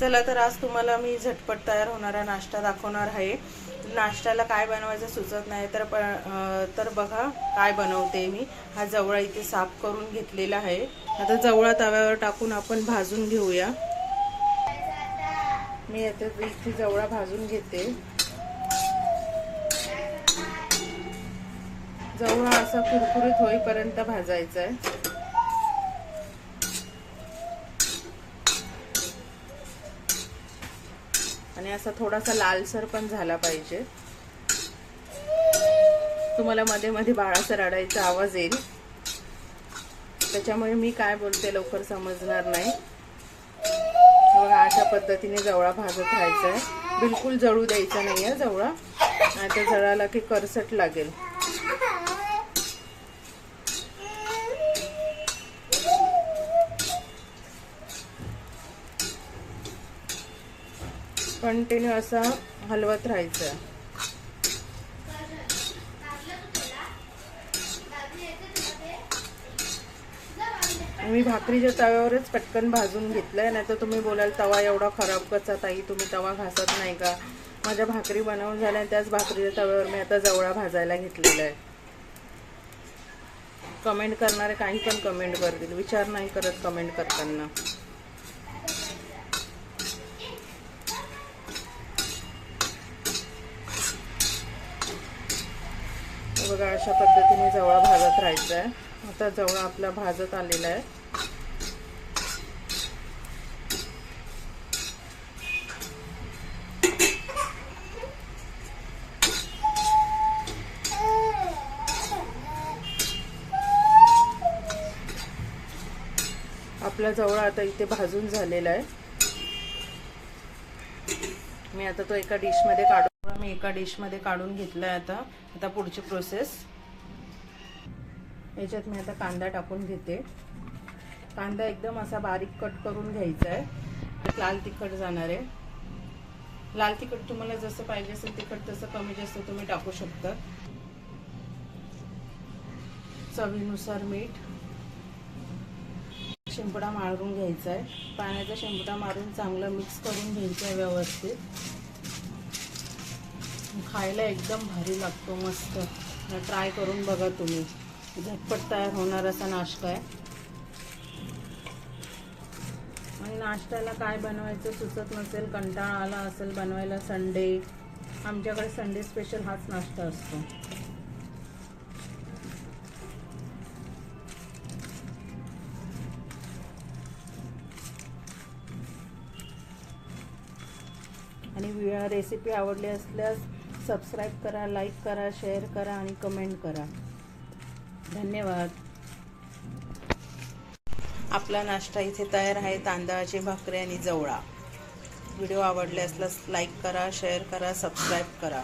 चला तर आज तुम्हाला मी झटपट तयार होणारा नाश्ता दाखवणार आहे. नाश्त्याला काय बनवायचं सुचत नाही तर प तर बघा काय बनवते मी. हा जवळा इथे साफ करून घेतलेला आहे. आता जवळा तव्यावर टाकून आपण भाजून घेऊया. मी आता इथे जवळा भाजून घेते. जवळा असा कुरकुरीत होईपर्यंत भाजायचा आहे आणि असा थोडासा लालसर पण झाला पाहिजे. तुम्हाला मध्ये मध्ये बाळाचा रडायचा आवाज येईल. त्याच्यामुळे मी काय बोलते लवकर समजणार नाही. बघा अशा पद्धतीने जवळा भाजत राहायचा आहे. बिलकुल जळू द्यायचा नाही आहे जवळा. नाही तर जळाला की करसट लागेल. कंटिन्यू असा हलवत राहायचं. मी भाकरीच्या तव्यावरच पटकन भाजून घेतलंय नाही तर तुम्ही बोलाल तवा एवढा खराब कसा ताई? तुम्ही तवा घासत नाही का? माझ्या भाकरी बनवून झाल्या त्याच भाकरीच्या तव्यावर मी आता जवळा भाजायला घेतलेला आहे. कमेंट करणारे काही पण कमेंट करतील. विचार नाही करत कमेंट करताना. बघा अशा पद्धतीने जवळ भाजत राहायचं आहे आता जवळ आपला भाजत आलेला आहे. आपला जवळ आता इथे भाजून झालेला आहे. मी आता तो एका डिशमध्ये काढून मी एका डिशमध्ये काढून घेतलाय आता. आता पुढची प्रोसेस. याच्यात मी आता कांदा टाकून घेते. कांदा एकदम असा बारीक कट करून घ्यायचा आहे लाल तिखट जाणार आहे. लाल तिखट तुम्हाला जसं पाहिजे असेल तिखट तसं कमी जास्त तुम्ही टाकू शकता. चवीनुसार मीठ. शिंपडा मारून घ्यायचा आहे पाण्याचा शिंपडा मारून चांगलं मिक्स करून घ्यायचं आहे व्यवस्थित. खायला एकदम भारी लागतो मस्त. ट्राय करून बघा तुम्ही. झटपट तयार होणार असा नाश्ता आहे. आणि नाश्त्याला काय बनवायचं सुचत नसेल कंटाळा आला असेल बनवायला संडे. आमच्याकडे संडे स्पेशल हाच नाश्ता असतो. आणि रेसिपी आवडली असल्यास सबस्क्राईब करा लाईक करा शेअर करा आणि कमेंट करा. धन्यवाद. आपला नाश्ता इथे तयार आहे तांदळाची भाकरी आणि जवळा. व्हिडिओ आवडले असल्यास लाईक करा शेअर करा सबस्क्राईब करा.